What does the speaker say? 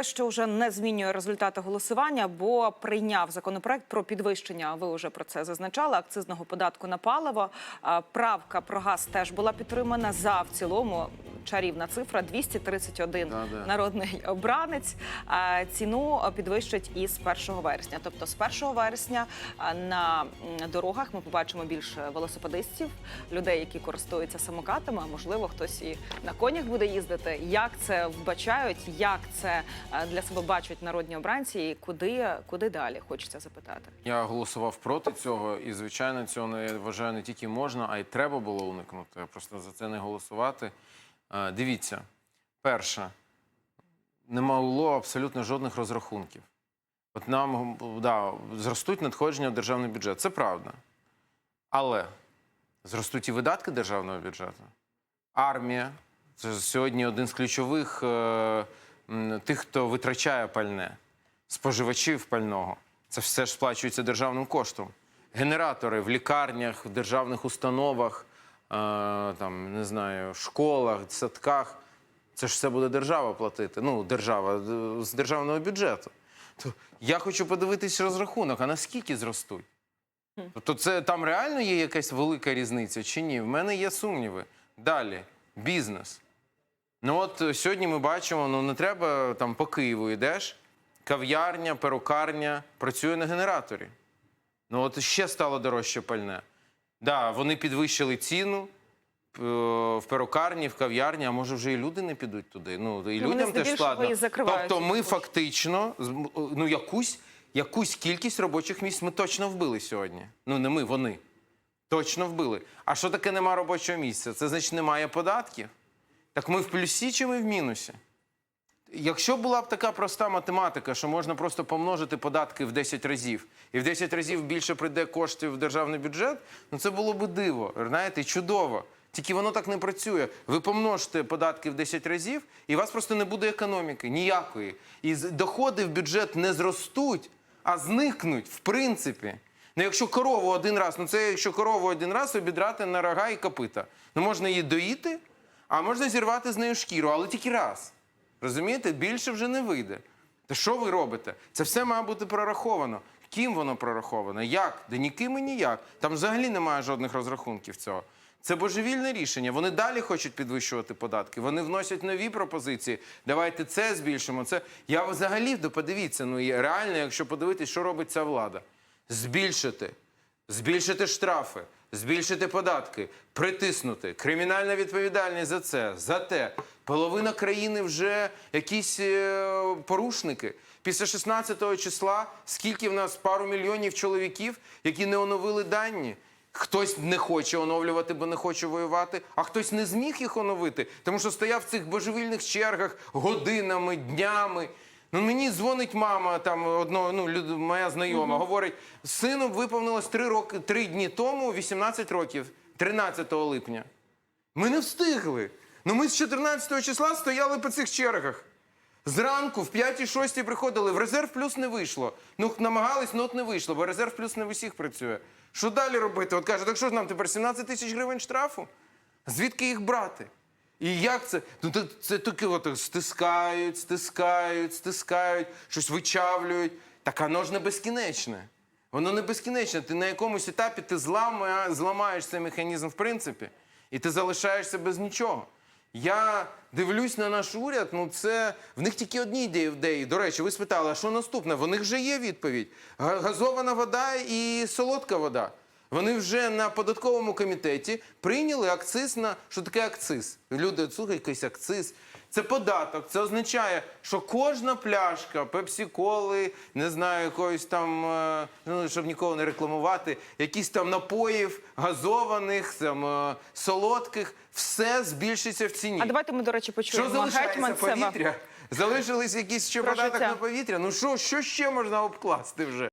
те, що вже не змінює результати голосування, бо прийняв законопроект про підвищення. Ви вже про це зазначали. Акцизного податку на паливо. Правка про газ теж була підтримана за в цілому. Чарівна цифра 231 Да, да. народний обранець. Ціну підвищать із 1 вересня. Тобто з 1 вересня на дорогах ми побачимо більше велосипедистів, людей, які користуються самокатами. А можливо, хтось і на конях буде їздити. Як це вбачають, як це для себе бачать народні обранці, і куди, куди далі хочеться запитати. Я голосував проти цього, і звичайно, цього не вважаю не тільки можна, а й треба було уникнути. Просто за це не голосувати. Е, Дивіться, перше, не було абсолютно жодних розрахунків. От нам да, зростуть надходження в державний бюджет. Це правда. Але зростуть і видатки державного бюджету. Армія це сьогодні один з ключових е, тих, хто витрачає пальне, споживачів пального. Це все ж сплачується державним коштом. Генератори в лікарнях, в державних установах, там, не знаю, школах, садках. Це ж все буде держава платити. Ну, держава е, з державного бюджету. То я хочу подивитись розрахунок, а наскільки зростуть? Тобто, це там реально є якась велика різниця чи ні? В мене є сумніви. Далі, бізнес. Ну от е, сьогодні ми бачимо, ну не треба там по Києву йдеш, кав'ярня, перукарня працює на генераторі. Ну от ще стало дорожче пальне. Да, вони підвищили ціну е, в перукарні, в кав'ярні, а може вже і люди не підуть туди. Ну і Ну, людям теж складно. Тобто ми фактично ну якусь, якусь кількість робочих місць ми точно вбили сьогодні. Ну не ми, вони. Точно вбили. А що таке нема робочого місця? Це значить немає податків. Так ми в плюсі чи ми в мінусі? Якщо була б така проста математика, що можна просто помножити податки в 10 разів, і в 10 разів більше прийде коштів в державний бюджет, ну це було б диво, знаєте, чудово. Тільки воно так не працює. Ви помножите податки в 10 разів, і у вас просто не буде економіки ніякої. І доходи в бюджет не зростуть, а зникнуть, в принципі. Ну, якщо корову один раз, ну це якщо корову один раз обідрати на рога і копита. Ну можна її доїти, а можна зірвати з нею шкіру, але тільки раз. Розумієте, більше вже не вийде. Та що ви робите? Це все має бути прораховано. Ким воно прораховано? Як? Да ніким і ніяк. Там взагалі немає жодних розрахунків цього. Це божевільне рішення. Вони далі хочуть підвищувати податки. Вони вносять нові пропозиції. Давайте це збільшимо. Це я взагалі подивіться. Ну і реально, якщо подивитись, що робить ця влада, збільшити збільшити штрафи, збільшити податки, притиснути, кримінальна відповідальність за це, за те. Половина країни вже якісь е, порушники. Після 16 числа скільки в нас пару мільйонів чоловіків, які не оновили дані. Хтось не хоче оновлювати, бо не хоче воювати, а хтось не зміг їх оновити, тому що стояв в цих божевільних чергах годинами, днями. Ну мені дзвонить мама там одного, ну люд, моя знайома, говорить: сину виповнилось три роки, три дні тому, 18 років, 13 липня. Ми не встигли. Ну ми з 14 числа стояли по цих чергах. Зранку в 5-6 приходили, в резерв плюс не вийшло. Ну намагались, ну от не вийшло, бо резерв плюс не в усіх працює. Що далі робити? От кажуть, так що ж нам тепер 17 тисяч гривень штрафу? Звідки їх брати? І як це? Ну це, це таке от стискають, стискають, стискають, щось вичавлюють. Так воно ж не безкінечне. Воно не безкінечне. Ти на якомусь етапі ти зламаєш цей механізм в принципі, і ти залишаєшся без нічого. Я дивлюсь на наш уряд. Ну це в них тільки одні ідеї. До речі, ви спитали, а що наступне? В них вже є відповідь: газована вода і солодка вода. Вони вже на податковому комітеті прийняли акциз на що таке акциз. Люди слухай, якийсь акциз. Це податок. Це означає, що кожна пляшка пепсі-коли, не знаю, якоїсь там, е, ну щоб нікого не рекламувати, якісь там напоїв, газованих, там е, солодких, все збільшиться в ціні. А давайте ми, до речі, Що залишається повітря? Залишились якісь ще податок на повітря. Ну що, що ще можна обкласти вже?